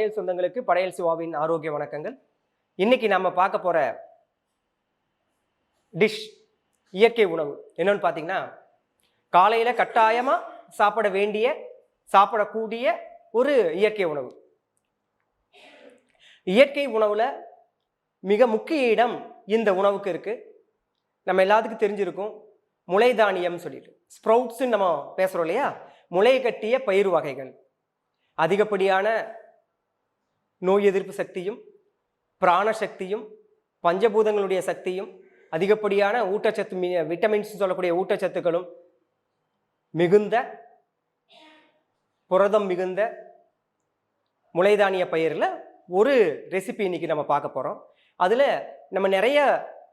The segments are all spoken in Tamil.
படையல் சொந்தங்களுக்கு படையல் சிவாவின் ஆரோக்கிய வணக்கங்கள். இன்னைக்கு நம்ம பார்க்க போற டிஷ் இயற்கை உணவு. என்னன்னு பார்த்தீங்கன்னா காலையில் கட்டாயமாக சாப்பிட வேண்டிய சாப்பிடக்கூடிய ஒரு இயற்கை உணவு. இயற்கை உணவில் மிக முக்கிய இடம் இந்த உணவுக்கு இருக்கு. நம்ம எல்லாத்துக்கும் தெரிஞ்சிருக்கும் முளை தானியம் சொல்லிட்டு. ஸ்ப்ரவுட்ஸ்ன்னு நம்ம பேசுகிறோம் இல்லையா? முளை கட்டிய பயிர் வகைகள். அதிகப்படியான நோய் எதிர்ப்பு சக்தியும் பிராண சக்தியும் பஞ்சபூதங்களுடைய சக்தியும் அதிகப்படியான ஊட்டச்சத்து விட்டமின்ஸ் சொல்லக்கூடிய ஊட்டச்சத்துக்களும் மிகுந்த புரதம் மிகுந்த முளைதானிய பயிரில் ஒரு ரெசிபி இன்னைக்கு நம்ம பார்க்க போகிறோம் அதில் நம்ம நிறைய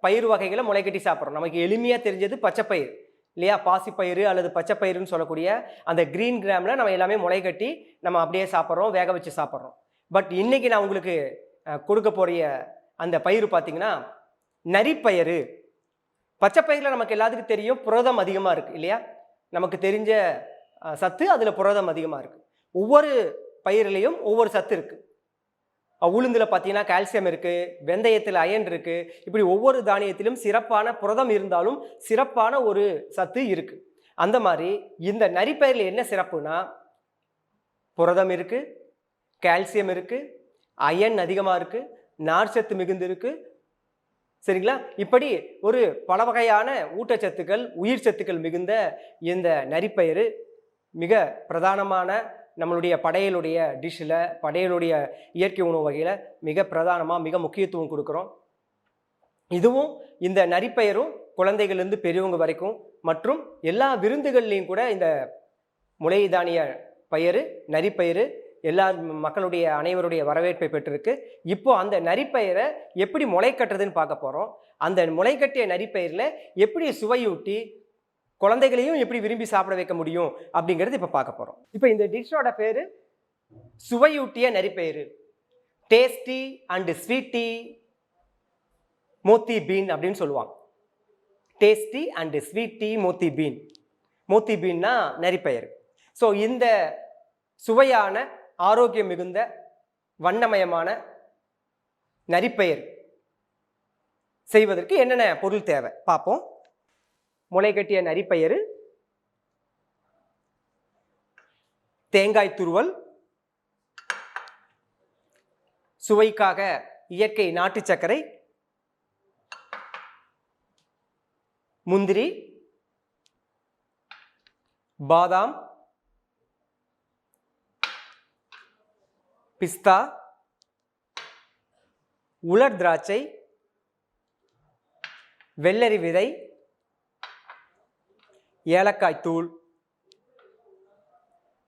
பயிர் வகைகளை முளைக்கட்டி சாப்பிட்றோம். நமக்கு எளிமையாக தெரிஞ்சது பச்சைப்பயிர். இல்லையா? பாசிப்பயிறு அல்லது பச்சைப்பயிறுன்னு சொல்லக்கூடிய அந்த க்ரீன் கிராமில் நம்ம எல்லாமே முளைக்கட்டி நம்ம அப்படியே சாப்பிட்றோம் வேக வச்சு சாப்பிட்றோம். பட் இன்னைக்கு நான் உங்களுக்கு கொடுக்க போகிற அந்த பயிர் பார்த்தீங்கன்னா நரிப்பயிறு. பச்சைப்பயிரில் நமக்கு எல்லாத்துக்கும் தெரியும் புரதம் அதிகமாக இருக்குது இல்லையா? நமக்கு தெரிஞ்ச சத்து அதில் புரதம் அதிகமாக இருக்குது ஒவ்வொரு பயிர்லேயும் ஒவ்வொரு சத்து இருக்குது உளுந்தில் பார்த்தீங்கன்னா கால்சியம் இருக்குது வெந்தயத்தில் அயன் இருக்குது இப்படி ஒவ்வொரு தானியத்திலும் சிறப்பான புரதம் இருந்தாலும் சிறப்பான ஒரு சத்து இருக்குது அந்த மாதிரி இந்த நரிப்பயிரில் என்ன சிறப்புனா புரதம் இருக்குது கால்சியம் இருக்குது அயன் அதிகமாக இருக்குது நார்ச்சத்து மிகுந்து இருக்குது சரிங்களா? இப்படி ஒரு பல வகையான ஊட்டச்சத்துக்கள் உயிர் சத்துக்கள் மிகுந்த இந்த நரிப்பயிறு மிக பிரதானமான நம்மளுடைய படையலுடைய டிஷ்ஷில் படையலுடைய இயற்கை உணவு வகையில் மிக பிரதானமாக மிக முக்கியத்துவம் கொடுக்குறோம். இதுவும் இந்த நரிப்பயிரும் குழந்தைகள்லேருந்து பெரியவங்க வரைக்கும் மற்றும் எல்லா விருந்துகள்லேயும் கூட இந்த முளை தானிய பயிறு நரிப்பயிறு எல்லா மக்களுடைய அனைவருடைய வரவேற்பை பெற்றிருக்கு. இப்போ அந்த நரிப்பயிரை எப்படி முளை கட்டுறதுன்னு பார்க்க போகிறோம் அந்த முளை கட்டிய நரிப்பயிரில் எப்படி சுவையூட்டி குழந்தைகளையும் எப்படி விரும்பி சாப்பிட வைக்க முடியும் அப்படிங்கிறது இப்போ பார்க்க போகிறோம் இப்போ இந்த டிஷ்ஷோட பேர் சுவையூட்டிய நரிப்பயிறு. Tasty and sweety mothi bean அப்படின்னு சொல்லுவாங்க. Tasty and sweety mothi bean mothi பீன்னா நரிப்பயிர் ஸோ இந்த சுவையான ஆரோக்கியம் மிகுந்த வண்ணமயமான நரிப்பெயர் செய்வதற்கு என்னென்ன பொருள் தேவை? பார்ப்போம். முளை கட்டிய நரிப்பயிறு தேங்காய் துருவல் சுவைக்காக இயற்கை நாட்டு சர்க்கரை முந்திரி பாதாம் பிஸ்தா உலர் திராட்சை வெள்ளரி விதை ஏலக்காய் தூள்.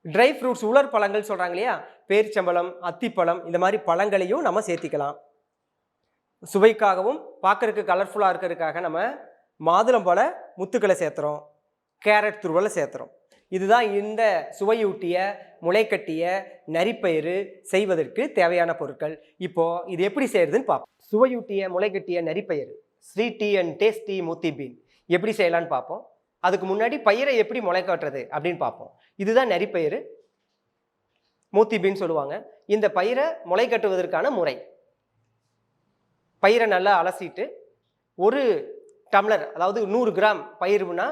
ட்ரை ஃப்ரூட்ஸ் உலர் பழங்கள் சொல்கிறாங்க இல்லையா? பேரிச்சம்பழம் அத்திப்பழம் இந்த மாதிரி பழங்களையும் நம்ம சேர்த்திக்கலாம். சுவைக்காகவும் பார்க்கறதுக்கு கலர்ஃபுல்லாக இருக்கிறதுக்காக நம்ம மாதுளம்பழ முத்துக்களை சேர்த்துறோம். கேரட் துருவலை சேர்த்துறோம். இதுதான் இந்த சுவையூட்டிய முளைக்கட்டிய நரிப்பயிறு செய்வதற்கு தேவையான பொருட்கள். இப்போது இது எப்படி செய்யறதுன்னு பார்ப்போம் சுவையூட்டிய முளைக்கட்டிய நரிப்பயிறு sweety and tasty mothi bean எப்படி செய்யலான்னு பார்ப்போம் அதுக்கு முன்னாடி பயிரை எப்படி முளை கட்டுறது அப்படின்னு பார்ப்போம் இதுதான் நரிப்பயிறு. மூத்தி பீன் சொல்லுவாங்க. இந்த பயிரை முளை கட்டுவதற்கான முறை. பயிரை நல்லா அலசிட்டு ஒரு டம்ளர் அதாவது நூறு கிராம் பயிர்னா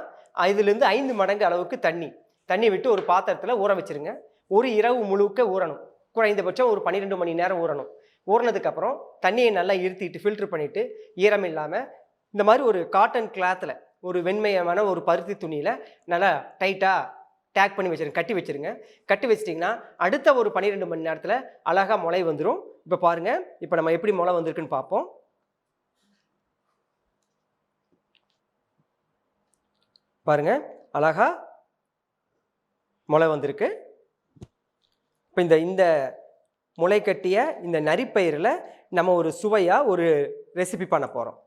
இதுலேருந்து ஐந்து மடங்கு அளவுக்கு தண்ணி தண்ணி விட்டு ஒரு பாத்திரத்தில் ஊற வச்சிருங்க. ஒரு இரவு முழுக்க ஊறணும். குறைந்தபட்சம் ஒரு பன்னிரெண்டு மணி நேரம் ஊறணும். ஊறினதுக்கப்புறம் தண்ணியை நல்லா இருத்திட்டு ஃபில்டர் பண்ணிவிட்டு ஈரம் இல்லாமல் இந்த மாதிரி ஒரு காட்டன் கிளாத்தில் ஒரு வெண்மையமான ஒரு பருத்தி துணியில் நல்லா டைட்டாக டேக் பண்ணி வச்சுருங்க கட்டி வச்சிருங்க. கட்டி வச்சிட்டிங்கன்னா அடுத்த ஒரு பன்னிரெண்டு மணி நேரத்தில் அழகாக முளை வந்துடும் இப்போ பாருங்கள் இப்போ நம்ம எப்படி முளை வந்திருக்குன்னு பார்ப்போம். பாருங்கள் அழகாக முளை வந்திருக்கு. இப்போ இந்த இந்த முளை கட்டிய இந்த நரிப்பயிரில் நம்ம ஒரு சுவையாக ஒரு ரெசிபி பண்ண போகிறோம்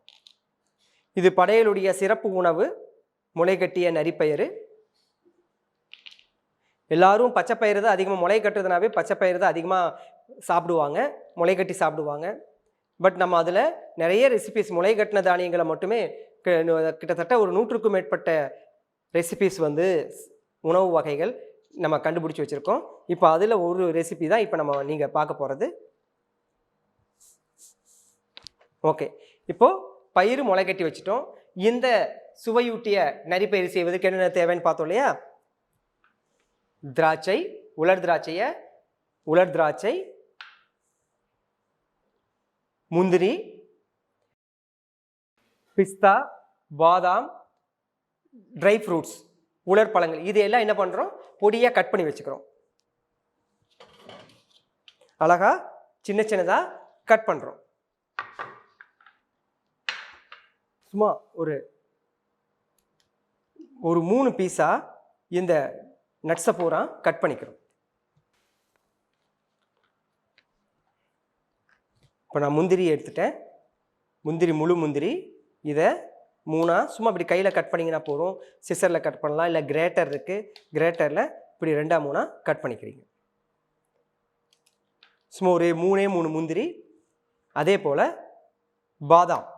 இது படையலுடைய சிறப்பு உணவு முளை கட்டிய நரிப்பயிறு. எல்லாரும் பச்சைப்பயிறு தான் அதிகமாக முளை கட்டுறதுனாவே பச்சைப்பயிறு தான் அதிகமாக சாப்பிடுவாங்க முளை கட்டி சாப்பிடுவாங்க. பட் நம்ம அதில் நிறைய ரெசிபிஸ் முளை கட்டின தானியங்களை மட்டுமே க- கிட்டத்தட்ட ஒரு நூற்றுக்கும் மேற்பட்ட ரெசிபிஸ் வந்து உணவு வகைகள் நம்ம கண்டுபிடிச்சி வச்சுருக்கோம். இப்போ அதில் ஒரு ரெசிபி தான் இப்போ நம்ம நீங்கள் பார்க்க போகிறது ஓகே இப்போது பயிர் முளை கட்டி வச்சுட்டோம். இந்த சுவையூட்டிய நரிப்பயிர் செய்வதற்கு என்னென்ன தேவைன்னு பார்த்தோம் இல்லையா? திராட்சை உலர் திராட்சையை உலர் திராட்சை முந்திரி பிஸ்தா பாதாம் ட்ரை ஃப்ரூட்ஸ் உலர் பழங்கள் இது எல்லாம் என்ன பண்ணுறோம் பொடியாக கட் பண்ணி வச்சுக்கிறோம். அழகா சின்ன சின்னதாக கட் பண்ணுறோம் சும்மா ஒரு ஒரு மூணு பீஸாக இந்த நட்ஸை பூரா கட் பண்ணிக்கிறோம். இப்போ நான் முந்திரி எடுத்துட்டேன். முந்திரி முழு முந்திரி இதை மூணாக சும்மா இப்படி கையில் கட் பண்ணிங்கன்னா போதும். சிசரில் கட் பண்ணலாம். இல்லை கிரேட்டர் இருக்குது கிரேட்டரில் இப்படி ரெண்டாக மூணாக கட் பண்ணிக்கிறீங்க. சும்மா ஒரு மூணே மூணு முந்திரி. அதே போல் பாதாம்.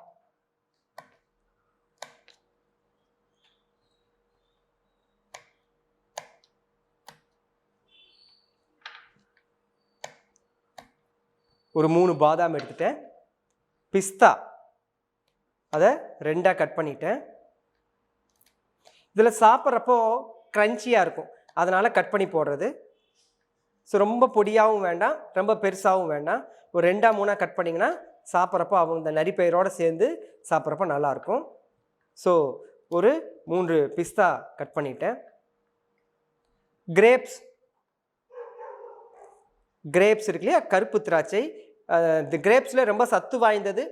ஒரு மூணு பாதாம் எடுத்துட்டேன். பிஸ்தா. அதை ரெண்டாக கட் பண்ணிட்டேன். இதில் சாப்பிட்றப்போ க்ரன்ச்சியாக இருக்கும். அதனால் கட் பண்ணி போடுறது. ஸோ ரொம்ப பொடியாகவும் வேண்டாம் ரொம்ப பெருசாகவும் வேண்டாம். ஒரு ரெண்டாக மூணாக கட் பண்ணிங்கன்னா சாப்பிட்றப்போ அவங்க இந்த நரிப்பயிரோடு சேர்ந்து சாப்பிட்றப்போ நல்லாயிருக்கும் ஸோ ஒரு மூன்று பிஸ்தா கட் பண்ணிட்டேன். கிரேப்ஸ் கிரேப்ஸ் இருக்கு இல்லையா? கருப்பு திராட்சை. இந்த கிரேப்ஸில் ரொம்ப சத்து வாய்ந்தது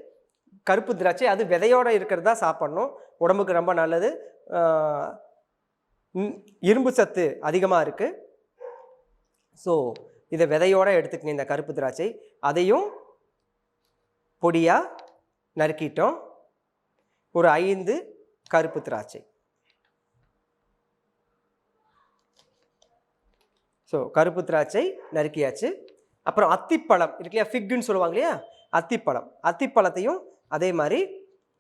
கருப்பு திராட்சை அது விதையோடு இருக்கிறது தான் சாப்பிட்ணும். உடம்புக்கு ரொம்ப நல்லது. இரும்பு சத்து அதிகமாக இருக்குது ஸோ இதை விதையோடு எடுத்துக்கணும் இந்த கருப்பு திராட்சை. அதையும் பொடியாக நறுக்கிட்டோம். ஒரு ஐந்து கருப்பு திராட்சை. ஸோ கருப்பு திராட்சை நறுக்கியாச்சு. அப்புறம் அத்திப்பழம் இருக்கு இல்லையா? ஃபிக்குன்னு சொல்லுவாங்க இல்லையா? அத்திப்பழம். அத்திப்பழத்தையும் அதே மாதிரி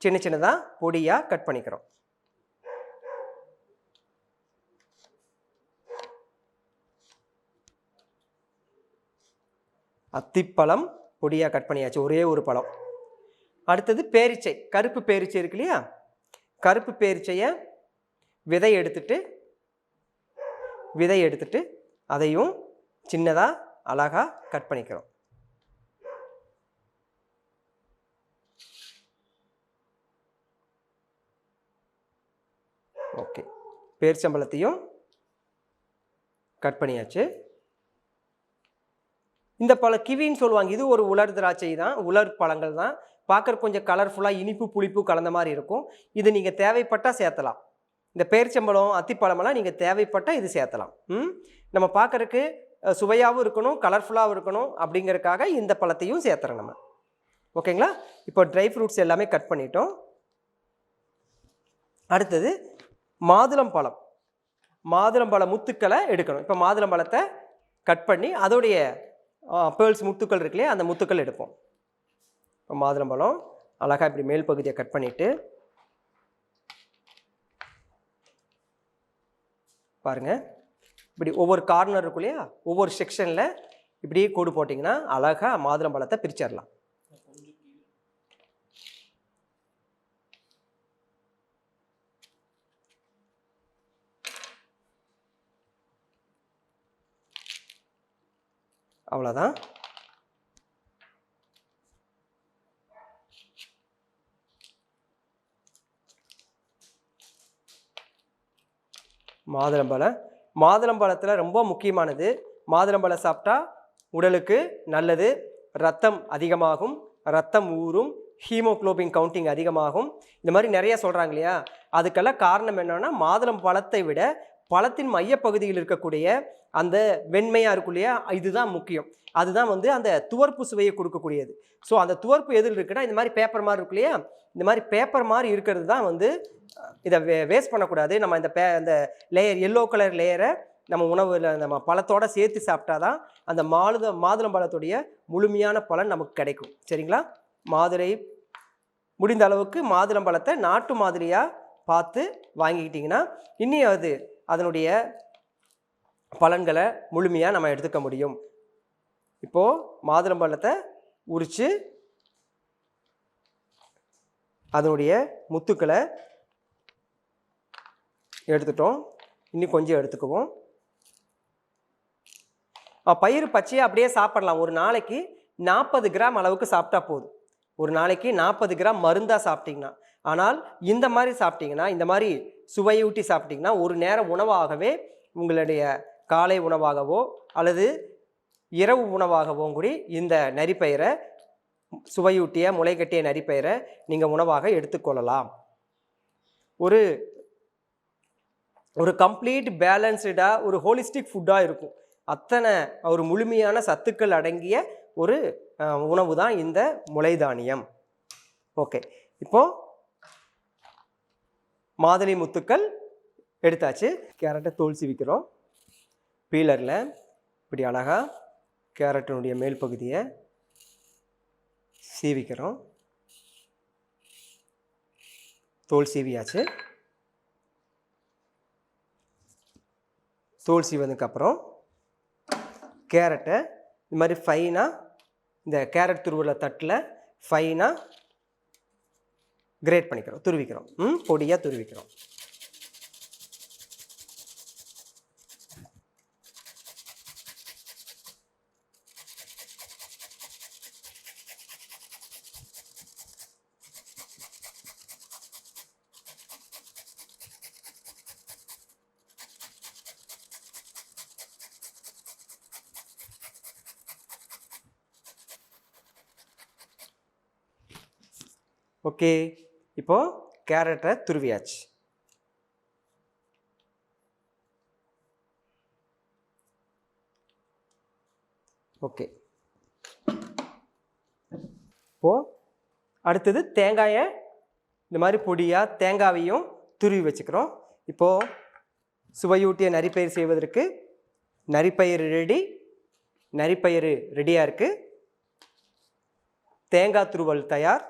சின்ன சின்னதாக பொடியாக கட் பண்ணிக்கிறோம். அத்திப்பழம் பொடியாக கட் பண்ணியாச்சு ஒரே ஒரு பழம். அடுத்தது பேரிச்சை கருப்பு பேரிச்சை இருக்கு இல்லையா? கருப்பு பேரிச்சையை விதை எடுத்துட்டு விதை எடுத்துட்டு அதையும் சின்னதாக அழகாக கட் பண்ணிக்கிறோம். ஓகே. பேரிச்சம்பழத்தையும் கட் பண்ணியாச்சு. இந்த பழ கிவின்னு சொல்லுவாங்க இது ஒரு உலர் திராட்சை தான் உலர் பழங்கள் தான். பார்க்குற கொஞ்சம் கலர்ஃபுல்லாக இனிப்பு புளிப்பு கலந்த மாதிரி இருக்கும். இது நீங்கள் தேவைப்பட்டால் சேர்த்தலாம். இந்த பேரிச்சம்பழம் அத்திப்பழமெல்லாம் நீங்கள் தேவைப்பட்டால் இது சேர்த்தலாம். ம்? நம்ம பார்க்கறக்கு சுவையாகவும் இருக்கணும் கலர்ஃபுல்லாகவும் இருக்கணும் அப்படிங்கிறதுக்காக இந்த பழத்தையும் சேர்த்துறோம் நம்ம. ஓகேங்களா? இப்போ ட்ரை ஃப்ரூட்ஸ் எல்லாமே கட் பண்ணிட்டோம். அடுத்தது மாதுளம்பழம் மாதுளம்பழ முத்துக்களை எடுக்கணும். இப்போ மாதுளம்பழத்தை கட் பண்ணி அதோடைய பேர்ல்ஸ் முத்துக்கள் இருக்கு இல்லையா அந்த முத்துக்கள் எடுப்போம். இப்போ மாதுளம்பழம் அழகாக இப்படி மேல் பகுதியை கட் பண்ணிவிட்டு பாருங்க. இப்படி ஒவ்வொரு கார்னர் இருக்கும் இல்லையா ஒவ்வொரு செக்ஷனில் இப்படியே கூடு போட்டிங்கன்னா அழகாக மாதுளம்பழத்தை பிரிச்சிடலாம். அவ்வளோதான் மாதுளம்பழம் மாதுளம்பழத்தில் ரொம்ப முக்கியமானது. மாதுளம்பழம் சாப்பிட்டா உடலுக்கு நல்லது ரத்தம் அதிகமாகும் ரத்தம் ஊறும் ஹீமோக்ளோபின் கவுண்டிங் அதிகமாகும். இந்த மாதிரி நிறைய சொல்கிறாங்க இல்லையா? அதுக்கெல்லாம் காரணம் என்னென்னா மாதுளம் பழத்தை விட பழத்தின் மையப்பகுதியில் இருக்கக்கூடிய அந்த வெண்மையாக இருக்கும் இல்லையா? இதுதான் முக்கியம். அதுதான் வந்து அந்த துவர்ப்பு சுவையை கொடுக்கக்கூடியது. ஸோ அந்த துவர்ப்பு எதில் இருக்குன்னா இந்த மாதிரி பேப்பர் மாதிரி இருக்கு இல்லையா? இந்த மாதிரி பேப்பர் மாதிரி இருக்கிறது தான் வந்து இதை வே வேஸ்ட் பண்ணக்கூடாது. நம்ம இந்த பே அந்த லேயர் எல்லோ கலர் லேயரை நம்ம உணவில் நம்ம பழத்தோடு சேர்த்து சாப்பிட்டாதான் அந்த மாதுள மாதுளம் பழத்துடைய முழுமையான பலன் நமக்கு கிடைக்கும். சரிங்களா? மாதுளை முடிந்த அளவுக்கு மாதுளம் பழத்தை நாட்டு மாதிரியாக பார்த்து வாங்கிக்கிட்டிங்கன்னா இன்னும் அது அதனுடைய பலன்களை முழுமையாக நம்ம எடுத்துக்க முடியும். இப்போது மாதுளம்பழத்தை உரித்து அதனுடைய முத்துக்களை எடுத்துட்டோம். இன்னும் கொஞ்சம் எடுத்துக்குவோம். பயிர் பச்சையை பச்சையாக அப்படியே சாப்பிடலாம். ஒரு நாளைக்கு நாற்பது கிராம் அளவுக்கு சாப்பிட்டா போதும். ஒரு நாளைக்கு நாற்பது கிராம் மருந்தாக சாப்பிட்டிங்கன்னா. ஆனால் இந்த மாதிரி சாப்பிட்டீங்கன்னா இந்த மாதிரி சுவையூட்டி சாப்பிட்டீங்கன்னா ஒரு நேரம் உணவாகவே உங்களுடைய காலை உணவாகவோ அல்லது இரவு உணவாகவோ கூடி இந்த நரிப்பயிரை சுவையூட்டிய முளைகட்டிய நரிப்பயிரை நீங்கள் உணவாக எடுத்துக்கொள்ளலாம். ஒரு ஒரு கம்ப்ளீட் பேலன்ஸ்டாக ஒரு ஹோலிஸ்டிக் ஃபுட்டாக இருக்கும். அத்தனை ஒரு முழுமையான சத்துக்கள் அடங்கிய ஒரு உணவு தான் இந்த முளைதானியம். ஓகே. இப்போது மாதுளை முத்துக்கள் எடுத்தாச்சு. கேரட்டை தோல் சீவிக்கிறோம் பீலரில் இப்படி அழகாக கேரட்டினுடைய மேல் பகுதியை சீவிக்கிறோம். தோல் சீவியாச்சு. தோல் சீவதுக்கப்புறம் கேரட்டை இது மாதிரி ஃபைனாக இந்த கேரட் துருவல தட்டில் ஃபைனாக கிரேட் பண்ணிக்கிறோம். துருவிக்கிறோம். ம் பொடியாக துருவிக்கிறோம். ஓகே. இப்போது கேரட்டை துருவியாச்சு. ஓகே. இப்போது அடுத்தது தேங்காயை இந்த மாதிரி பொடியாக தேங்காவையும் துருவி வச்சுக்கிறோம். இப்போது சுவையூட்டிய நரிப்பயிர் செய்வதற்கு நரிப்பயிர் ரெடி. நரிப்பயிர் ரெடியாக இருக்குது தேங்காய் துருவல் தயார்.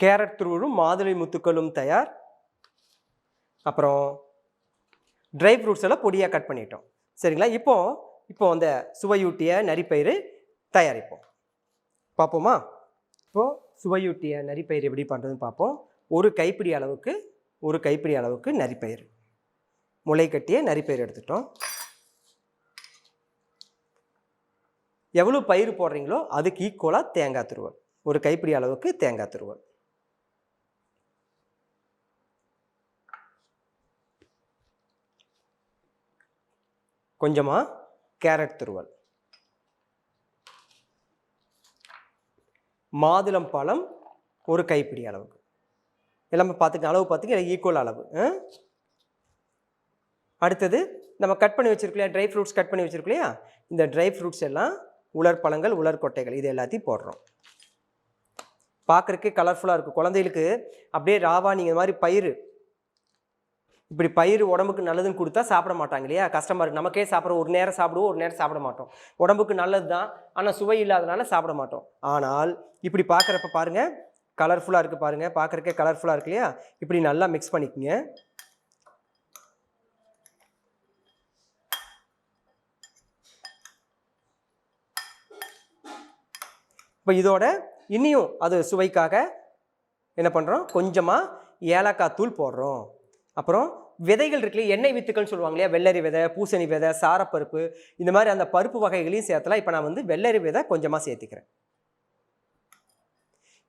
கேரட் துருவலும் மாதுளை முத்துக்களும் தயார். அப்புறம் ட்ரை ஃப்ரூட்ஸ் எல்லாம் பொடியாக கட் பண்ணிட்டோம். சரிங்களா? இப்போ இப்போ அந்த சுவையூட்டிய நரிப்பயிறு தயாரிப்போம். பார்ப்போமா? இப்போது சுவையூட்டிய நரிப்பயிறு எப்படி பண்ணுறதுன்னு பார்ப்போம். ஒரு கைப்பிடி அளவுக்கு ஒரு கைப்பிடி அளவுக்கு நரிப்பயிறு. முளை கட்டிய நரிப்பயிறு எடுத்துட்டோம். எவ்வளோ பயிர் போடுறீங்களோ அதுக்கு ஈக்குவலாக தேங்காய் துருவல். ஒரு கைப்பிடி அளவுக்கு தேங்காய் துருவல். கொஞ்சமாக கேரட் துருவல். மாதுளம் பழம் ஒரு கைப்பிடி அளவுக்கு. எல்லாமே பார்த்துக்க அளவு பார்த்துக்க ஈக்குவல் அளவு. ஆ? அடுத்தது நம்ம கட் பண்ணி வச்சுருக்கலையா ட்ரை ஃப்ரூட்ஸ் கட் பண்ணி வச்சுருக்கலையா இந்த ட்ரை ஃப்ரூட்ஸ் எல்லாம் உலர் பழங்கள் உலர் கொட்டைகள் இது எல்லாத்தையும் போடுறோம். பார்க்குறக்கே கலர்ஃபுல்லாக இருக்கும் குழந்தைகளுக்கு அப்படியே ராவா நீங்கள் இந்த மாதிரி பயிர் இப்படி பயிர் உடம்புக்கு நல்லதுன்னு கொடுத்தா சாப்பிட மாட்டாங்க இல்லையா? கஷ்டமாக இருக்குது நமக்கே சாப்பிட்றோம் ஒரு நேரம் சாப்பிடுவோம் ஒரு நேரம் சாப்பிட மாட்டோம். உடம்புக்கு நல்லது தான் ஆனால் சுவை இல்லாதனால சாப்பிட மாட்டோம். ஆனால் இப்படி பார்க்குறப்ப பாருங்கள் கலர்ஃபுல்லாக இருக்குது பாருங்கள் பார்க்குறக்கே கலர்ஃபுல்லாக இருக்கு இல்லையா? இப்படி நல்லா மிக்ஸ் பண்ணிக்கோங்க. இப்போ இதோட இன்னியும் அது சுவைக்காக என்ன பண்ணுறோம் கொஞ்சமாக ஏலக்காய் தூள் போடுறோம். அப்புறம் விதைகள் இருக்குல்லையே எண்ணெய் வித்துக்கள்னு சொல்லுவாங்க இல்லையா வெள்ளரி விதை பூசணி விதை சாரப்பருப்பு இந்த மாதிரி அந்த பருப்பு வகைகளையும் சேர்த்தலாம். இப்போ நான் வந்து வெள்ளரி விதை கொஞ்சமாக சேர்த்துக்கிறேன்.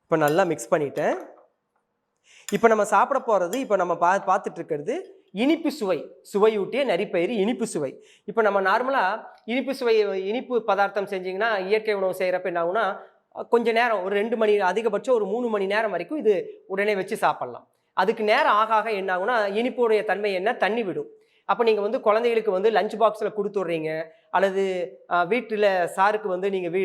இப்போ நல்லா மிக்ஸ் பண்ணிட்டேன். இப்போ நம்ம சாப்பிட போகிறது இப்போ நம்ம பா பார்த்துட்டு இருக்கிறது இனிப்பு சுவை. சுவையூட்டிய நரிப்பயிறு இனிப்பு சுவை. இப்போ நம்ம நார்மலாக இனிப்பு சுவை இனிப்பு பதார்த்தம் செஞ்சிங்கன்னா இயற்கை உணவு செய்கிறப்ப என்ன ஆகுனா கொஞ்சம் நேரம் ஒரு ரெண்டு மணி அதிகபட்சம் ஒரு மூணு மணி நேரம் வரைக்கும் இது உடனே வச்சு சாப்பிட்லாம். அதுக்கு நேரம் ஆக ஆக என்ன ஆகும்னா இனிப்புடைய தன்மை என்ன? தண்ணி விடும். அப்போ நீங்கள் வந்து குழந்தைகளுக்கு வந்து லஞ்ச் பாக்ஸில் கொடுத்துட்றீங்க. அல்லது வீட்டில் சாருக்கு வந்து நீங்கள் வீ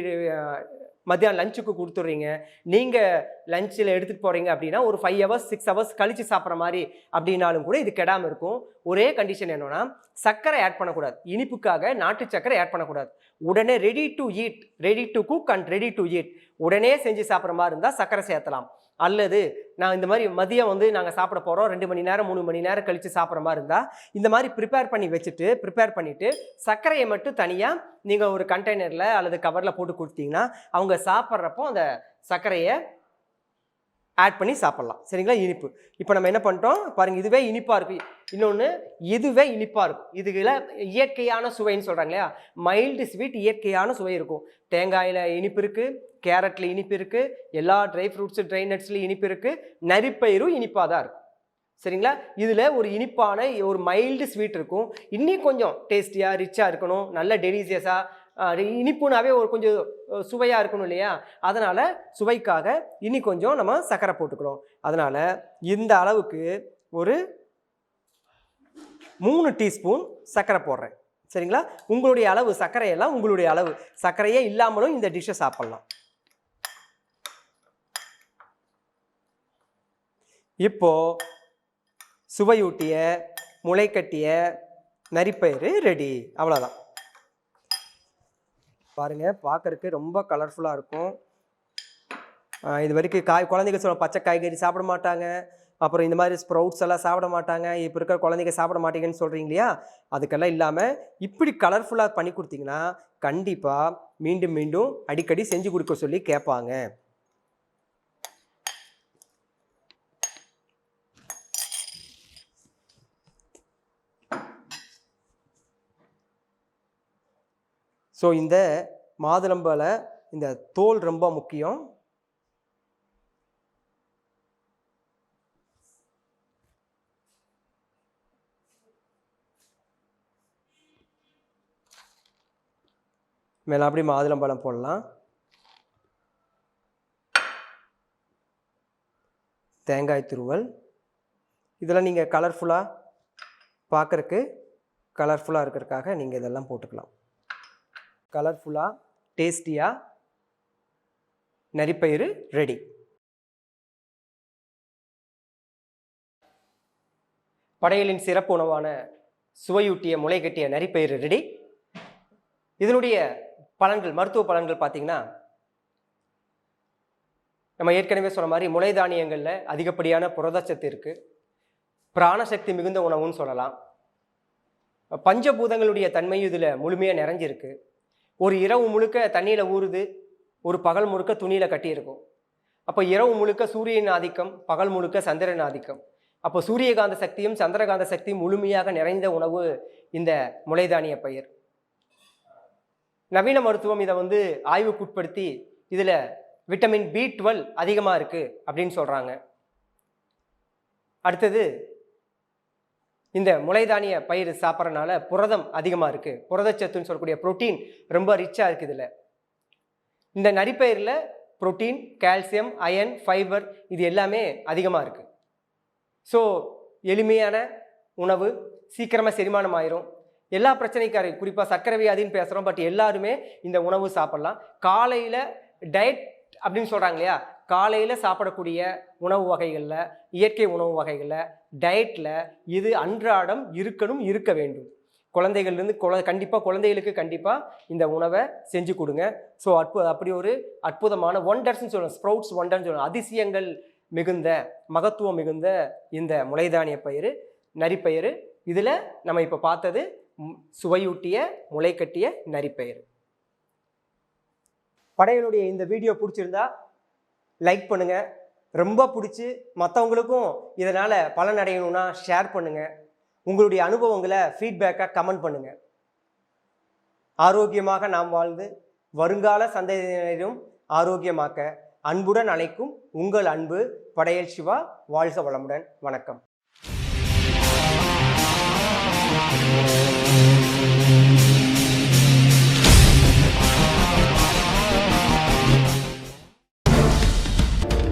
மத்தியானம் லஞ்சுக்கு கொடுத்துட்றீங்க. நீங்கள் லஞ்சில் எடுத்துகிட்டு போகிறீங்க அப்படின்னா ஒரு ஃபைவ் ஹவர்ஸ் சிக்ஸ் ஹவர்ஸ் கழித்து சாப்பிட்ற மாதிரி அப்படின்னாலும் கூட இது கெடாமல் இருக்கும். ஒரே கண்டிஷன் என்னன்னா சர்க்கரை ஆட் பண்ணக்கூடாது. இனிப்புக்காக நாட்டு சர்க்கரை ஆட் பண்ணக்கூடாது. உடனே ready to eat ready to cook and ready to eat உடனே செஞ்சு சாப்பிட்ற மாதிரி இருந்தால் சர்க்கரை சேர்த்தலாம். அல்லது நான் இந்த மாதிரி மதியம் வந்து நாங்கள் சாப்பிட போகிறோம் ரெண்டு மணி நேரம் மூணு மணி நேரம் கழித்து சாப்பிட்ற மாதிரி இருந்தால் இந்த மாதிரி ப்ரிப்பேர் பண்ணி வச்சுட்டு ப்ரிப்பேர் பண்ணிவிட்டு சர்க்கரையை மட்டும் தனியாக நீங்கள் ஒரு கண்டெய்னரில் அல்லது கவரில் போட்டு கொடுத்தீங்கன்னா அவங்க சாப்பிட்றப்போ அந்த சர்க்கரையை ஆட் பண்ணி சாப்பிட்லாம். சரிங்களா? இனிப்பு. இப்போ நம்ம என்ன பண்ணிட்டோம்? பாருங்கள் இதுவே இனிப்பாக இருக்குது இன்னொன்று இதுவே இனிப்பாக இருக்கும். இதுல இயற்கையான சுவைன்னு சொல்கிறாங்க இல்லையா? மைல்டு ஸ்வீட் இயற்கையான சுவை இருக்கும். தேங்காயில் இனிப்பு இருக்குது கேரட்டில் இனிப்பு இருக்குது எல்லா ட்ரை ஃப்ரூட்ஸு ட்ரை நட்ஸ்லையும் இனிப்பு இருக்குது நரிப்பயிரும் இனிப்பாக தான் இருக்கும். சரிங்களா? இதில் ஒரு இனிப்பான ஒரு மைல்டு ஸ்வீட் இருக்கும். இன்னும் கொஞ்சம் டேஸ்டியாக ரிச்சாக இருக்கணும். நல்ல டெலிசியஸாக இனிப்புனாவே ஒரு கொஞ்சம் சுவையாக இருக்கணும் இல்லையா? அதனால் சுவைக்காக இனி கொஞ்சம் நம்ம சர்க்கரை போட்டுக்கிறோம். அதனால் இந்த அளவுக்கு ஒரு மூணு டீஸ்பூன் சர்க்கரை போடுறேன். சரிங்களா? உங்களுடைய அளவு சர்க்கரையெல்லாம் உங்களுடைய அளவு. சர்க்கரையே இல்லாமலும் இந்த டிஷ்ஷை சாப்பிட்லாம். இப்போ சுவையூட்டிய முளைக்கட்டிய நரிப்பயிறு ரெடி. அவ்வளோதான் பாருங்கள் பார்க்குறக்கு ரொம்ப கலர்ஃபுல்லாக இருக்கும். இது வரைக்கும் காய் குழந்தைங்க சொல்ல பச்சை காய்கறி சாப்பிட மாட்டாங்க. அப்புறம் இந்த மாதிரி ஸ்ப்ரவுட்ஸ் எல்லாம் சாப்பிட மாட்டாங்க. இப்போ இருக்கிற குழந்தைங்க சாப்பிட மாட்டீங்கன்னு சொல்கிறீங்க இல்லையா? அதுக்கெல்லாம் இல்லாமல் இப்படி கலர்ஃபுல்லாக பண்ணி கொடுத்தீங்கன்னா கண்டிப்பாக மீண்டும் மீண்டும் அடிக்கடி செஞ்சு கொடுக்க சொல்லி கேட்பாங்க. ஸோ இந்த மாதுளம்பழ இந்த தோல் ரொம்ப முக்கியம். மேலே அப்படி மாதுளம்பழம் போடலாம். தேங்காய் துருவல். இதெல்லாம் நீங்கள் கலர்ஃபுல்லாக பார்க்குறக்கு கலர்ஃபுல்லாக இருக்கிறதுக்காக நீங்கள் இதெல்லாம் போட்டுக்கலாம். கலர்ஃபுல்லாக டேஸ்டியாக நரிப்பயிறு ரெடி படையலின் சிறப்பு உணவான சுவையூட்டிய முளைகட்டிய நரிப்பயிறு ரெடி இதனுடைய பலன்கள் மருத்துவ பலன்கள் பார்த்தீங்கன்னா நம்ம ஏற்கனவே சொன்ன மாதிரி முளை தானியங்களில் அதிகப்படியான புரதச்சத்து இருக்குது பிராணசக்தி மிகுந்த உணவுன்னு சொல்லலாம். பஞ்சபூதங்களுடைய தன்மையும் இதில் முழுமையாக நிறைஞ்சிருக்கு. ஒரு இரவு முழுக்க தண்ணியில் ஊறுது ஒரு பகல் முழுக்க துணியில் கட்டியிருக்கும். அப்போ இரவு முழுக்க சூரியன் ஆதிக்கம் பகல் முழுக்க சந்திரன் ஆதிக்கம். அப்போ சூரியகாந்த சக்தியும் சந்திரகாந்த சக்தியும் முழுமையாக நிறைந்த உணவு இந்த முளைதானிய பயிர். நவீன மருத்துவம் இதை வந்து ஆய்வுக்குட்படுத்தி இதில் விட்டமின் பி டுவெல் அதிகமாக இருக்குது அப்படின்னு சொல்கிறாங்க அடுத்தது இந்த முளைதானிய பயிர் சாப்பிட்றனால புரதம் அதிகமாக இருக்குது புரதச்சத்துன்னு சொல்லக்கூடிய புரோட்டீன் ரொம்ப ரிச்சாக இருக்குது இதில். இந்த நரிப்பயிரில் புரோட்டீன் கால்சியம் அயன் ஃபைபர் இது எல்லாமே அதிகமாக இருக்குது ஸோ எளிமையான உணவு சீக்கிரமாக செரிமானம் ஆயிரும். எல்லா பிரச்சனைக்காரி குறிப்பாக சர்க்கரை வியாதின்னு பேசுகிறோம் பட் எல்லாருமே இந்த உணவு சாப்பிட்லாம். காலையில் டயட் அப்படின்னு சொல்கிறாங்க இல்லையா? காலையில் சாப்பிடக்கூடிய உணவு வகைகளில் இயற்கை உணவு வகைகளில் டயட்டில் இது அன்றாடம் இருக்கணும் இருக்க வேண்டும். குழந்தைகள்லேருந்து குழ கண்டிப்பாக குழந்தைகளுக்கு கண்டிப்பாக இந்த உணவை செஞ்சு கொடுங்க. ஸோ அற்பு அப்படி ஒரு அற்புதமான ஒண்டர்ஸ்னு சொல்லணும் ஸ்ப்ரவுட்ஸ் ஒண்டர்னு சொல்லணும் அதிசயங்கள் மிகுந்த மகத்துவம் மிகுந்த இந்த முளைதானிய பயிர் நரிப்பயிர் இதில் நம்ம இப்போ பார்த்தது சுவையூட்டிய முளைக்கட்டிய நரிப்பயிர் படையனுடைய இந்த வீடியோ பிடிச்சிருந்தா லைக் பண்ணுங்கள் ரொம்ப பிடிச்சி மற்றவங்களுக்கும் இதனால் பலன் அடையணும்னா ஷேர் பண்ணுங்கள் உங்களுடைய அனுபவங்களை ஃபீட்பேக்காக கமெண்ட் பண்ணுங்கள் ஆரோக்கியமாக நாம் வாழ்ந்து வருங்கால சந்ததியினரும் ஆரோக்கியமாக்க அன்புடன் அழைக்கும் உங்கள் அன்பு படையல் சிவா வாழ்க வளமுடன். வணக்கம்.